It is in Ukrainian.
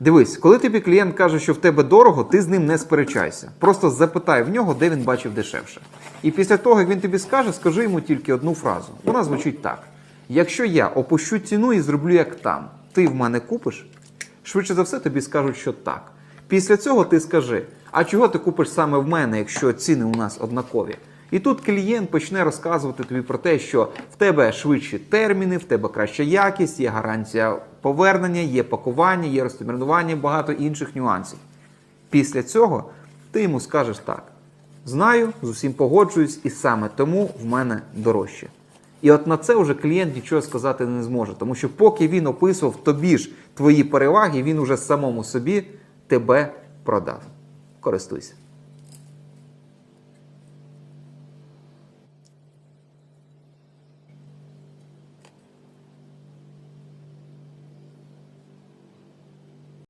Дивись, коли тобі клієнт каже, що в тебе дорого, ти з ним не сперечайся. Просто запитай в нього, де він бачив дешевше. І після того, як він тобі скаже, скажи йому тільки одну фразу. Вона звучить так: якщо я опущу ціну і зроблю як там, ти в мене купиш? Швидше за все, тобі скажуть, що так. Після цього ти скажи: а чого ти купиш саме в мене, якщо ціни у нас однакові? І тут клієнт почне розказувати тобі про те, що в тебе швидші терміни, в тебе краща якість, є гарантія повернення, є пакування, є розтермінування, багато інших нюансів. Після цього ти йому скажеш так: знаю, з усім погоджуюсь, і саме тому в мене дорожче. І от на це вже клієнт нічого сказати не зможе, тому що поки він описував тобі ж твої переваги, він уже самому собі тебе продав. Користуйся.